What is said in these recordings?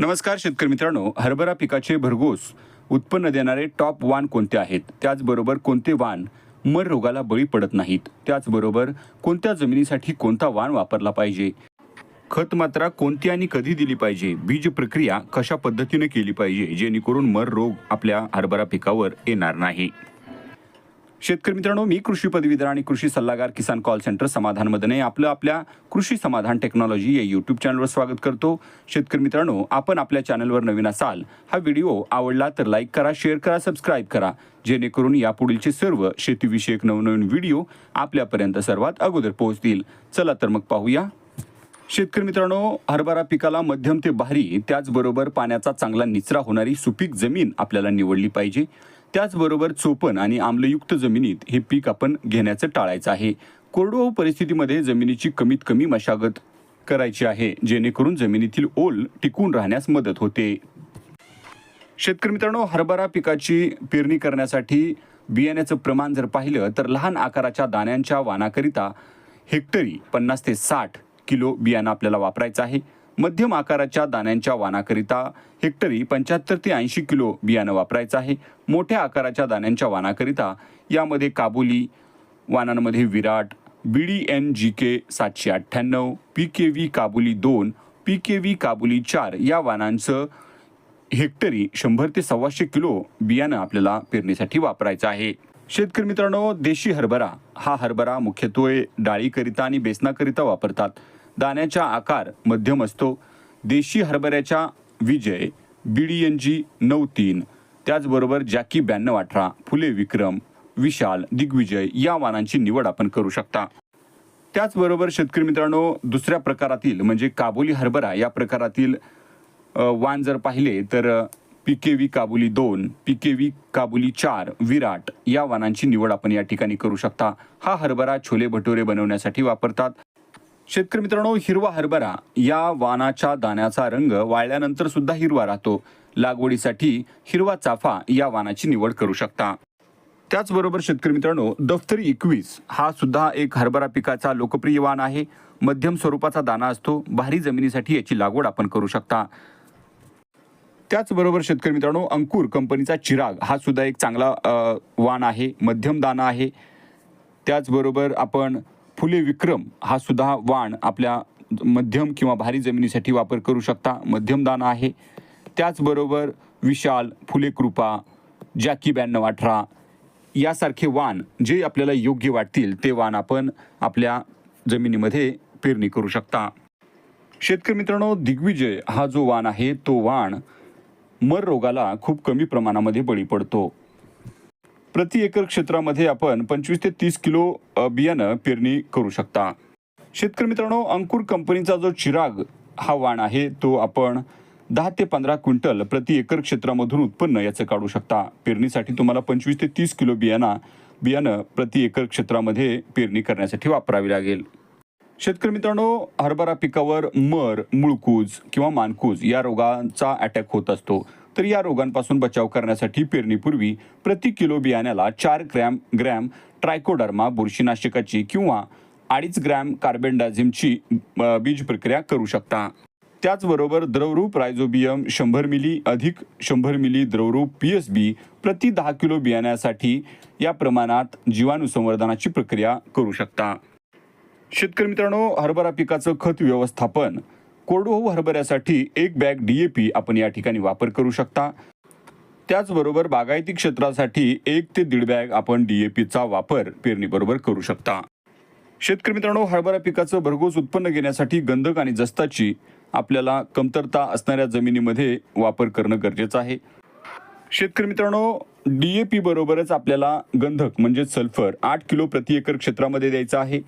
नमस्कार शेतकरी मित्रांनो हरभरा पिकाचे भरघोस उत्पन्न देणारे टॉप वाण कोणते आहेत? त्याचबरोबर कोणते वाण मर रोगाला बळी पडत नाहीत? त्याचबरोबर कोणत्या जमिनीसाठी कोणता वाण वापरला पाहिजे? खत मात्रा कोणती आणि कधी दिली पाहिजे? बीज प्रक्रिया कशा पद्धतीने केली पाहिजे? जेणेकरून मर रोग आपल्या हरभरा पिकावर येणार नाही. शेतकरी मित्रांनो मी कृषी पदवीधर आणि कृषी सल्लागार किसान कॉल सेंटर समाधान मदने आपलं आपल्या कृषी समाधान टेक्नॉलॉजी या यूट्यूब चॅनलवर स्वागत करतो. शेतकरी मित्रांनो आपण आपल्या चॅनलवर नवीन असाल हा व्हिडिओ आवडला तर लाईक करा शेअर करा सबस्क्राईब करा. जेणेकरून यापुढीलचे सर्व शेतीविषयक नवनवीन व्हिडिओ आपल्यापर्यंत सर्वात अगोदर पोहोचतील. चला तर मग पाहूया. शेतकरी मित्रांनो हरभरा पिकाला मध्यम ते भारी त्याचबरोबर पाण्याचा चांगला निचरा होणारी सुपीक जमीन आपल्याला निवडली पाहिजे. त्याचबरोबर चोपण आणि आम्लयुक्त जमिनीत हे पीक आपण घेण्याचं टाळायचं आहे. कोरडवाहू परिस्थितीमध्ये जमिनीची कमीत कमी मशागत करायची आहे जेणेकरून जमिनीतील ओल टिकून राहण्यास मदत होते. शेतकरी मित्रांनो हरभरा पिकाची पेरणी करण्यासाठी बियाण्याचं प्रमाण जर पाहिलं तर लहान आकाराच्या दाण्यांच्या वाणाकरिता हेक्टरी पन्नास ते साठ किलो बियाणं आपल्याला वापरायचं आहे. मध्यम आकाराच्या दाण्यांच्या वाणाकरिता हेक्टरी पंच्याहत्तर ते ऐंशी किलो बियाणं वापरायचं आहे. मोठ्या आकाराच्या दाण्यांच्या वाणाकरिता यामध्ये काबुली वाणांमध्ये Virat B D N G K सातशे अठ्ठ्याण्णव पी के व्ही काबुली दोन पी के व्ही काबुली चार या वाणांचं हेक्टरी शंभर ते सव्वाशे किलो बियाणं आपल्याला पेरणीसाठी वापरायचं आहे. शेतकरी मित्रांनो देशी हरभरा. हा हरभरा मुख्यत्वे डाळीकरिता आणि बेसनाकरिता वापरतात. दाण्याचा आकार मध्यम असतो. देशी हरभऱ्याच्या विजय बी डी एन जी नऊ तीन. त्याचबरोबर जॅकी ब्याण्णव अठरा फुले विक्रम विशाल दिग्विजय या वाहनांची निवड आपण करू शकता. त्याचबरोबर शेतकरी मित्रांनो दुसऱ्या प्रकारातील म्हणजे काबुली हरभरा या प्रकारातील वाण जर पाहिले तर पी के व्ही काबुली दोन पी के व्ही काबुली चार विराट या वाणांची निवड आपण या ठिकाणी करू शकता. हा हरभरा छोले भटोरे बनवण्यासाठी वापरतात. शेतकरी मित्रांनो हिरवा हरभरा या वाणाच्या दाण्याचा रंग वाळल्यानंतर सुद्धा हिरवा राहतो. लागवडीसाठी हिरवा चाफा या वाणाची निवड करू शकता. त्याचबरोबर शेतकरी मित्रांनो दफ्तरी एकवीस हा सुद्धा एक हरभरा पिकाचा लोकप्रिय वाण आहे. मध्यम स्वरूपाचा दाना असतो भारी जमिनीसाठी याची लागवड आपण करू शकता. त्याचबरोबर शेतकरी मित्रांनो अंकुर कंपनीचा चिराग हा सुद्धा एक चांगला वाण आहे मध्यम दाना आहे. त्याचबरोबर आपण फुले विक्रम हा सुद्धा वाण आपल्या मध्यम किंवा भारी जमिनीसाठी वापर करू शकता मध्यम दाना आहे. त्याचबरोबर विशाल फुले कृपा जॅकी ब्याण्णव अठरा यासारखे वाण जे आपल्याला योग्य वाटतील ते वाण आपण आपल्या जमिनीमध्ये पेरणी करू शकता. शेतकरी मित्रांनो दिग्विजय हा जो वाण आहे तो वाण मर रोगाला खूप कमी प्रमाणामध्ये बळी पडतो. प्रति एकर क्षेत्रामध्ये आपण पंचवीस ते तीस किलो बियाणं पेरणी करू शकता. शेतकरी मित्रांनो अंकुर कंपनीचा जो चिराग हा वाण आहे तो आपण दहा ते पंधरा क्विंटल प्रति एकर क्षेत्रामधून उत्पन्न याचं काढू शकता. पेरणीसाठी तुम्हाला पंचवीस ते तीस किलो बियाणा बियाणं प्रति एकर क्षेत्रामध्ये पेरणी करण्यासाठी वापरावी लागेल. शेतकरी मित्रांनो हरभरा पिकावर मर मुळकूज किंवा मानकूज या रोगांचा अटॅक होत असतो. तर या रोगांपासून बचाव करण्यासाठी पेरणीपूर्वी प्रति किलो बियाण्याला चार ग्रॅम ग्रॅम ट्रायकोडर्मा बुरशीनाशकाची किंवा अडीच ग्रॅम कार्बेंडाझिमची बीज प्रक्रिया करू शकता. त्याचबरोबर द्रवरूप रायझोबियम शंभर मिली अधिक शंभर मिली द्रवरूप पी एस बी प्रति दहा किलो बियाण्यासाठी या प्रमाणात जीवाणू संवर्धनाची प्रक्रिया करू शकता. शेतकरी मित्रांनो हरभरा पिकाचं खत व्यवस्थापन कोरडवाहू हरभऱ्यासाठी एक बॅग डीएपी आपण या ठिकाणी वापर करू शकता. त्याचबरोबर बागायती क्षेत्रासाठी एक ते दीड बॅग आपण डीएपीचा वापर पेरणीबरोबर करू शकता. शेतकरी मित्रांनो हरभरा पिकाचं भरघोस उत्पन्न घेण्यासाठी गंधक आणि जस्ताची आपल्याला कमतरता असणाऱ्या जमिनीमध्ये वापर करणं गरजेचं आहे. शेतकरी मित्रांनो डीएपी बरोबरच आपल्याला गंधक म्हणजे सल्फर आठ किलो प्रति एकर क्षेत्रामध्ये द्यायचं आहे.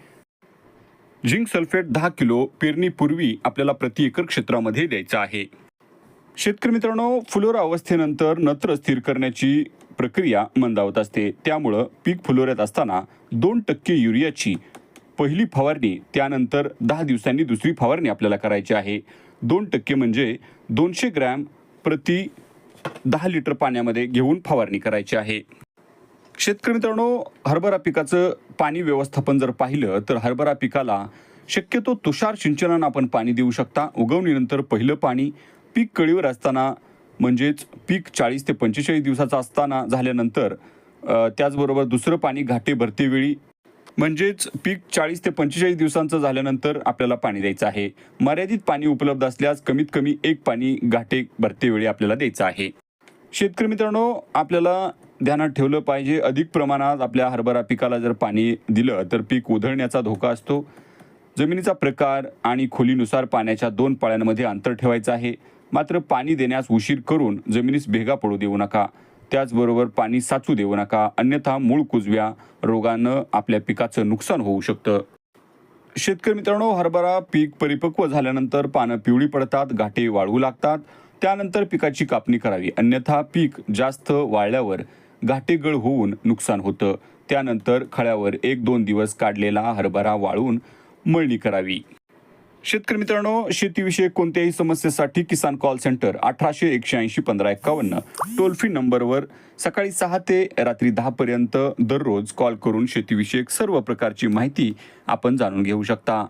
झिंक सल्फेट दहा किलो पेरणीपूर्वी आपल्याला प्रति एकर क्षेत्रामध्ये द्यायचं आहे. शेतकरी मित्रांनो फुलोरा अवस्थेनंतर नत्र स्थिर करण्याची प्रक्रिया मंदावत असते. त्यामुळं पीक फुलोऱ्यात असताना दोन टक्के युरियाची पहिली फवारणी त्यानंतर दहा दिवसांनी दुसरी फवारणी आपल्याला करायची आहे. दोन टक्के म्हणजे दोनशे ग्रॅम प्रति दहा लिटर पाण्यामध्ये घेऊन फवारणी करायची आहे. शेतकरी मित्रांनो हरभरा पिकाचं पाणी व्यवस्थापन जर पाहिलं तर हरभरा पिकाला शक्यतो तुषार सिंचनानं आपण पाणी देऊ शकता. उगवणीनंतर पहिलं पाणी पीक कळीवर असताना म्हणजेच पीक चाळीस ते पंचेचाळीस दिवसाचं असताना झाल्यानंतर त्याचबरोबर दुसरं पाणी घाटे भरतेवेळी म्हणजेच पीक चाळीस ते पंचेचाळीस दिवसांचं झाल्यानंतर आपल्याला पाणी द्यायचं आहे. मर्यादित पाणी उपलब्ध असल्यास कमीत कमी एक पाणी घाटे भरतेवेळी आपल्याला द्यायचं आहे. शेतकरी मित्रांनो आपल्याला ध्यानात ठेवलं पाहिजे. अधिक प्रमाणात आपल्या हरभरा पिकाला जर पाणी दिलं तर पीक उधळण्याचा धोका असतो. जमिनीचा प्रकार आणि खोलीनुसार पाण्याच्या दोन पाळ्यांमध्ये अंतर ठेवायचं आहे. मात्र पाणी देण्यास उशीर करून जमिनीस भेगा पडू देऊ नका. त्याचबरोबर पाणी साचू देऊ नका. अन्यथा मूळ कुजव्या रोगानं आपल्या पिकाचं नुकसान होऊ शकतं. शेतकरी मित्रांनो हरभरा पीक परिपक्व झाल्यानंतर पानं पिवळी पडतात घाटे वाळू लागतात. त्यानंतर पिकाची कापणी करावी. अन्यथा पीक जास्त वाळल्यावर घाटेगळ होऊन नुकसान होतं. त्यानंतर खळ्यावर एक दोन दिवस काढलेला हरभरा वाळून मळणी करावी. शेतकरी मित्रांनो शेतीविषयक कोणत्याही समस्येसाठी किसान कॉल सेंटर अठराशे एकशे ऐंशी पंधरा एकावन्न टोल फ्री नंबरवर सकाळी सहा ते रात्री दहा पर्यंत दररोज कॉल करून शेतीविषयक सर्व प्रकारची माहिती आपण जाणून घेऊ शकता.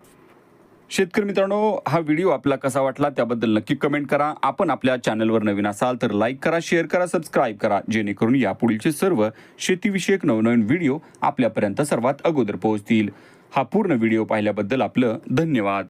शेतकरी मित्रांनो हा व्हिडिओ आपला कसा वाटला त्याबद्दल नक्की कमेंट करा. आपण आपल्या चॅनलवर नवीन असाल तर लाईक करा शेअर करा सबस्क्राईब करा. जेणेकरून यापुढीलचे सर्व शेतीविषयक नवनवीन व्हिडिओ आपल्यापर्यंत सर्वात अगोदर पोहोचतील. हा पूर्ण व्हिडिओ पाहिल्याबद्दल आपलं धन्यवाद.